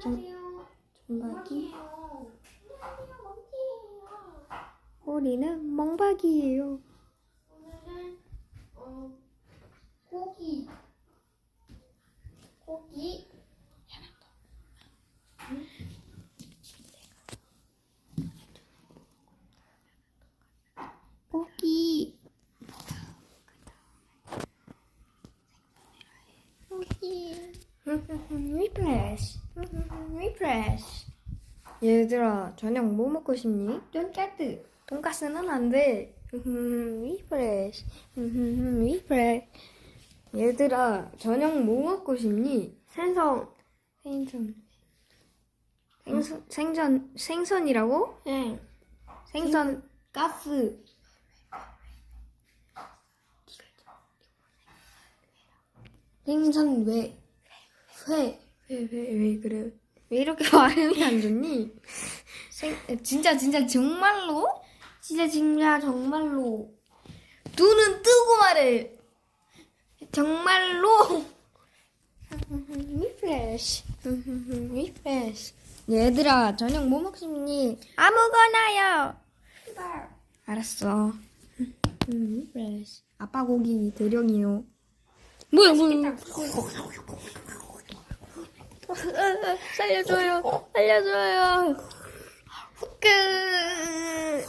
존박이 우리는 멍박이에요. 오늘은 어, 고기, 고기. 고기. 고기. Refresh. 리프레시. 얘들아, 저녁 뭐 먹고 싶니? 돈까스 돈까스는 안 돼. 리프레시. 리프레시. 얘들아, 저녁 뭐 먹고 싶니? 생선 생선. 생선, 생선, 생선이라고? 네 생선, 가스 생선 왜 회 왜, 왜, 왜 그래? 왜 이렇게 발음이 안 좋니? 생, 진짜, 진짜, 정말로? 진짜 진짜 정말로 눈은 뜨고 말해. 정말로? 리프레시. 리프레시. 얘들아, 저녁 뭐 먹습니? 아무거나요. 알았어. 리프레시. 아빠 고기 대령이요. 뭐야, 뭐야. 살려줘요. 살려줘요. 끝.